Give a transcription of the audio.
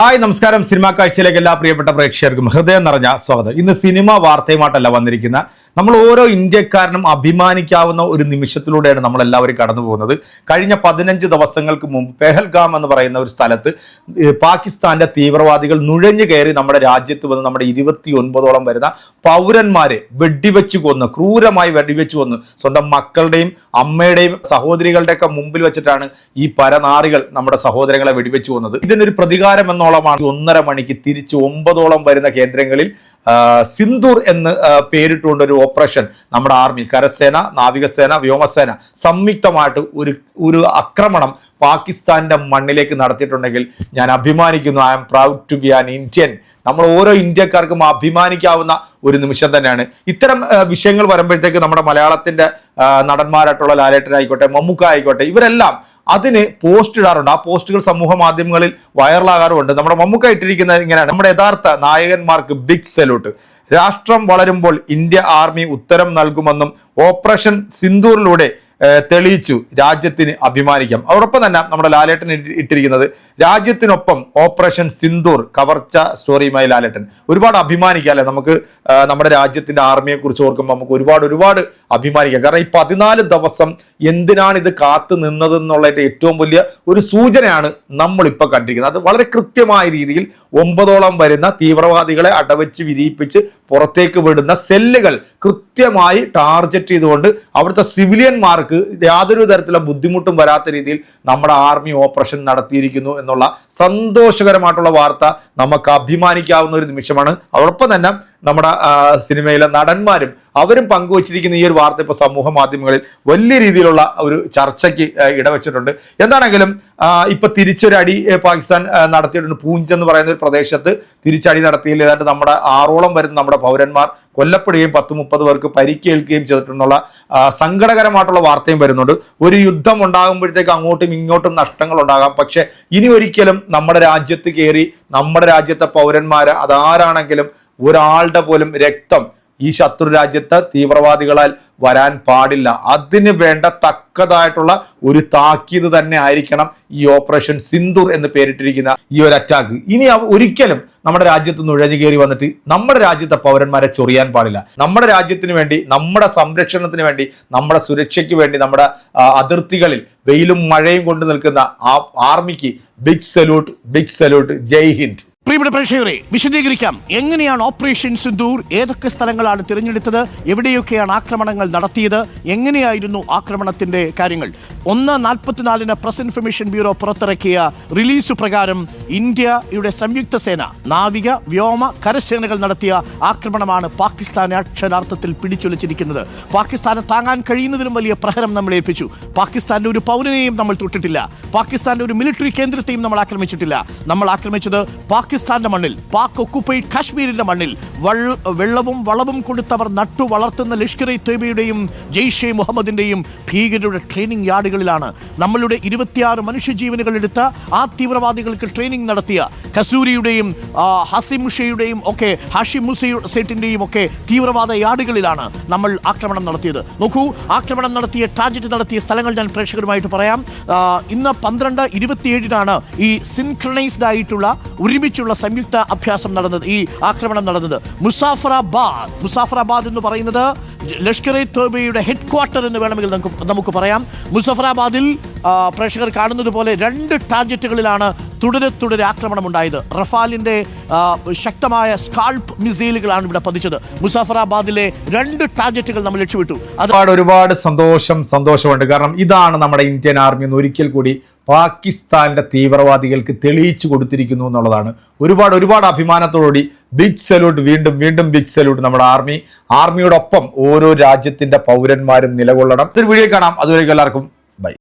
Hi നമസ്കാരം. Cinema കാഴ്ചയിലേക്ക് എല്ലാ പ്രിയപ്പെട്ട പ്രേക്ഷകർക്കും ഹൃദയം നിറഞ്ഞ സ്വാഗതം. ഇന്ന് സിനിമ വാർത്തയുമായിട്ടല്ല വന്നിരിക്കുന്ന നമ്മൾ ഓരോ ഇന്ത്യക്കാരനും അഭിമാനിക്കാവുന്ന ഒരു നിമിഷത്തിലൂടെയാണ് നമ്മൾ എല്ലാവരും കടന്നു പോകുന്നത്. കഴിഞ്ഞ പതിനഞ്ച് ദിവസങ്ങൾക്ക് മുമ്പ് പെഹൽഗാം എന്ന് പറയുന്ന ഒരു സ്ഥലത്ത് പാകിസ്ഥാന്റെ തീവ്രവാദികൾ നുഴഞ്ഞു കയറി നമ്മുടെ രാജ്യത്ത് വന്ന് നമ്മുടെ ഇരുപത്തി ഒൻപതോളം വരുന്ന പൗരന്മാരെ വെടിവെച്ച് കൊന്ന് ക്രൂരമായി വെടിവെച്ച് കൊന്ന് സ്വന്തം മക്കളുടെയും അമ്മയുടെയും സഹോദരികളുടെയൊക്കെ മുമ്പിൽ വെച്ചിട്ടാണ് ഈ പരനാറികൾ നമ്മുടെ സഹോദരങ്ങളെ വെടിവെച്ച് കൊന്നത്. ഇതിനൊരു പ്രതികാരം എന്നോളമാണ് ഒന്നര മണിക്ക് തിരിച്ച് ഒമ്പതോളം വരുന്ന കേന്ദ്രങ്ങളിൽ സിന്ദൂർ എന്ന് പേരിട്ടുകൊണ്ട് ഒരു ഓപ്പറേഷൻ നമ്മുടെ ആർമി കരസേന നാവികസേന വ്യോമസേന സംയുക്തമായിട്ട് ഒരു ഒരു ആക്രമണം പാകിസ്ഥാന്റെ മണ്ണിലേക്ക് നടത്തിയിട്ടുണ്ടെങ്കിൽ ഞാൻ അഭിമാനിക്കുന്നു. I am proud to be an Indian നമ്മൾ ഓരോ ഇന്ത്യക്കാർക്കും അഭിമാനിക്കാവുന്ന ഒരു നിമിഷം തന്നെയാണ്. ഇത്തരം വിഷയങ്ങൾ വരുമ്പോഴത്തേക്ക് നമ്മുടെ മലയാളത്തിന്റെ നടന്മാരായിട്ടുള്ള ലാലേട്ടനായിക്കോട്ടെ മമ്മൂക്ക ആയിക്കോട്ടെ ഇവരെല്ലാം അതിന് പോസ്റ്റ് ഇടാറുണ്ട്. ആ പോസ്റ്റുകൾ സമൂഹ മാധ്യമങ്ങളിൽ വൈറലാകാറുമുണ്ട്. നമ്മുടെ മമ്മൂക്ക ഇട്ടിരിക്കുന്നത് ഇങ്ങനെയാണ്. നമ്മുടെ യഥാർത്ഥ നായകന്മാർക്ക് ബിഗ് സല്യൂട്ട് രാഷ്ട്രം വളരുമ്പോൾ ഇന്ത്യ ആർമി ഉത്തരം നൽകുമെന്നും ഓപ്പറേഷൻ സിന്ദൂറിലൂടെ തെളിയിച്ചു. രാജ്യത്തിന് അഭിമാനിക്കാം. അതോടൊപ്പം തന്നെ നമ്മുടെ ലാലേട്ടൻ ഇട്ടി- ഇട്ടിരിക്കുന്നത് രാജ്യത്തിനൊപ്പം ഓപ്പറേഷൻ സിന്ദൂർ കവർച്ച സ്റ്റോറിയുമായി ലാലേട്ടൻ. ഒരുപാട് അഭിമാനിക്കാം അല്ലെ? നമുക്ക് നമ്മുടെ രാജ്യത്തിന്റെ ആർമിയെ കുറിച്ച് ഓർക്കുമ്പോൾ നമുക്ക് ഒരുപാട് ഒരുപാട് അഭിമാനിക്കാം. കാരണം ഈ പതിനാല് ദിവസം എന്തിനാണ് ഇത് കാത്തു നിന്നത് എന്നുള്ളതിന്റെ ഏറ്റവും വലിയ ഒരു സൂചനയാണ് നമ്മളിപ്പോൾ കണ്ടിരിക്കുന്നത്. അത് വളരെ കൃത്യമായ രീതിയിൽ ഒമ്പതോളം വരുന്ന തീവ്രവാദികളെ അടവച്ച് വിരിയിപ്പിച്ച് പുറത്തേക്ക് വിടുന്ന സെല്ലുകൾ കൃത്യമായി ടാർഗറ്റ് ചെയ്തുകൊണ്ട് അവിടുത്തെ സിവിലിയന്മാർക്ക് യാതൊരു തരത്തിലുള്ള ബുദ്ധിമുട്ടും വരാത്ത രീതിയിൽ നമ്മുടെ ആർമി ഓപ്പറേഷൻ നടത്തിയിരിക്കുന്നു എന്നുള്ള സന്തോഷകരമായിട്ടുള്ള വാർത്ത നമുക്ക് അഭിമാനിക്കാവുന്ന ഒരു നിമിഷമാണ്. അതോടൊപ്പം തന്നെ നമ്മുടെ സിനിമയിലെ നടന്മാരും അവരും പങ്കുവച്ചിരിക്കുന്ന ഈ ഒരു വാർത്ത ഇപ്പോൾ സമൂഹ മാധ്യമങ്ങളിൽ വലിയ രീതിയിലുള്ള ഒരു ചർച്ചയ്ക്ക് ഇടവെച്ചിട്ടുണ്ട്. എന്താണെങ്കിലും ഇപ്പൊ തിരിച്ചൊരടി പാകിസ്ഥാൻ നടത്തിയിട്ടുണ്ട്. പൂഞ്ച് എന്ന് പറയുന്ന ഒരു പ്രദേശത്ത് തിരിച്ചടി നടത്തിയില്ല. ഏതാണ്ട് നമ്മുടെ ആറോളം വരുന്ന നമ്മുടെ പൗരന്മാർ കൊല്ലപ്പെടുകയും പത്ത് മുപ്പത് പേർക്ക് പരിക്കേൽക്കുകയും ചെയ്തിട്ടുള്ള സങ്കടകരമായിട്ടുള്ള വാർത്തയും വരുന്നുണ്ട്. ഒരു യുദ്ധം ഉണ്ടാകുമ്പോഴത്തേക്ക് അങ്ങോട്ടും ഇങ്ങോട്ടും നഷ്ടങ്ങൾ ഉണ്ടാകാം. പക്ഷേ ഇനി ഒരിക്കലും നമ്മുടെ രാജ്യത്ത് കയറി നമ്മുടെ രാജ്യത്തെ പൗരന്മാർ അതാരാണെങ്കിലും ഒരാളുടെ പോലും രക്തം ഈ ശത്രു രാജ്യത്ത് തീവ്രവാദികളാൽ വരാൻ പാടില്ല. അതിന് വേണ്ട തക്കതായിട്ടുള്ള ഒരു താക്കീത് തന്നെ ആയിരിക്കണം ഈ ഓപ്പറേഷൻ സിന്ദൂർ എന്ന് പേരിട്ടിരിക്കുന്ന ഈ ഒരു അറ്റാക്ക്. ഇനി ഒരിക്കലും നമ്മുടെ രാജ്യത്ത് നുഴഞ്ഞു കയറി വന്നിട്ട് നമ്മുടെ രാജ്യത്തെ പൗരന്മാരെ ചൊറിയാൻ പാടില്ല. നമ്മുടെ രാജ്യത്തിന് വേണ്ടി നമ്മുടെ സംരക്ഷണത്തിന് വേണ്ടി നമ്മുടെ സുരക്ഷയ്ക്ക് വേണ്ടി നമ്മുടെ അതിർത്തികളിൽ വെയിലും മഴയും കൊണ്ട് നിൽക്കുന്ന ആ ആർമിക്ക് big salute big salute Jai Hind. പ്രിയപ്പെട്ട പ്രേക്ഷകരെ വിശദീകരിക്കാം. എങ്ങനെയാണ് ഓപ്പറേഷൻ സിന്ദൂർ ഏതൊക്കെ സ്ഥലങ്ങളാണ് തിരഞ്ഞെടുത്തത്? എവിടെയൊക്കെയാണ് ആക്രമണങ്ങൾ നടത്തിയത്? എങ്ങനെയായിരുന്നു ആക്രമണത്തിന്റെ കാര്യങ്ങൾ? ഒന്ന് നാൽപ്പത്തിനാലിന് പ്രസ് ഇൻഫർമേഷൻ ബ്യൂറോ പുറത്തിറക്കിയ റിലീസ് പ്രകാരം ഇന്ത്യയുടെ സംയുക്ത സേന നാവിക വ്യോമ കരസേനകൾ നടത്തിയ ആക്രമണമാണ് പാകിസ്ഥാനെ അക്ഷരാർത്ഥത്തിൽ പിടിച്ചൊലിച്ചിരിക്കുന്നത്. പാകിസ്ഥാനെ താങ്ങാൻ കഴിയുന്നതിലും വലിയ പ്രഹരം നമ്മൾ ഏൽപ്പിച്ചു. പാകിസ്ഥാന്റെ ഒരു പൗരനെയും നമ്മൾ തൊട്ടിട്ടില്ല. പാകിസ്ഥാന്റെ ഒരു മിലിറ്ററി കേന്ദ്രത്തെയും നമ്മൾ ആക്രമിച്ചിട്ടില്ല. നമ്മൾ ആക്രമിച്ചത് പാകിസ്ഥാന്റെ മണ്ണിൽ പാക് ഒക്കുപ്പൈഡ് കാശ്മീരിന്റെ മണ്ണിൽ വള്ള- വെള്ളവും വളവും കൊടുത്തവർ നട്ടു വളർത്തുന്ന ലഷ്കർ ഇ തൊയ്ബയുടെയും ജെയ്ഷെ മുഹമ്മദിന്റെയും ഭീകരരുടെ ട്രെയിനിങ് യാർഡുകളിലാണ് നമ്മളുടെ ഇരുപത്തിയാറ് മനുഷ്യജീവനുകൾ എടുത്ത ആ തീവ്രവാദികൾക്ക് ട്രെയിനിങ് നടത്തിയ കസൂരിയുടെയും ഹസിമുഷയുടെയും ഒക്കെ ഹാഷിം ഒക്കെ തീവ്രവാദ യാർഡുകളിലാണ് നമ്മൾ ആക്രമണം നടത്തിയത്. നോക്കൂ ആക്രമണം നടത്തിയ ടാർജറ്റ് നടത്തിയ സ്ഥലങ്ങൾ ഞാൻ പ്രേക്ഷകരുമായിട്ട് പറയാം. ഇന്ന് പന്ത്രണ്ട് ഇരുപത്തിയേഴിനാണ് ഈ സിൻക്രണൈസ്ഡ് ആയിട്ടുള്ള ഒരുമിച്ചുള്ള സംയുക്ത അഭ്യാസം നടന്നത് ഈ ആക്രമണം നടന്നത്. മുസാഫറാബാദ് മുസാഫറാബാദ് എന്ന് പറയുന്നത് ലഷ്കർ ഇ തോബയുടെ ഹെഡ് ക്വാർട്ടർ എന്ന് വേണമെങ്കിൽ നമുക്ക് നമുക്ക് പറയാം. മുസഫറാബാദിൽ പ്രേക്ഷകർ കാണുന്നത് പോലെ രണ്ട് ടാർജറ്റുകളിലാണ് തുടരെ തുടരെ ആക്രമണം ഉണ്ടായത്. റഫാലിന്റെ ശക്തമായ സ്കാൾപ്പ് മിസൈലുകളാണ് ഇവിടെ പതിച്ചത്. മുസാഫറാബാദിലെ രണ്ട് ടാർജറ്റുകൾ നമ്മൾ ലക്ഷ്യമിട്ടു. അത് ഒരുപാട് സന്തോഷം സന്തോഷമുണ്ട്. കാരണം ഇതാണ് നമ്മുടെ ഇന്ത്യൻ ആർമി എന്ന് ഒരിക്കൽ കൂടി പാകിസ്ഥാന്റെ തീവ്രവാദികൾക്ക് തെളിയിച്ചു കൊടുത്തിരിക്കുന്നു എന്നുള്ളതാണ്. ഒരുപാട് ഒരുപാട് അഭിമാനത്തോടുകൂടി ബിഗ് സല്യൂട്ട് വീണ്ടും വീണ്ടും ബിഗ് സല്യൂട്ട് നമ്മുടെ ആർമി ആർമിയോടൊപ്പം ഓരോ രാജ്യത്തിന്റെ പൗരന്മാരും നിലകൊള്ളണം. ഇതൊരു വീഡിയോ കാണാം. അതുവരെ എല്ലാവർക്കും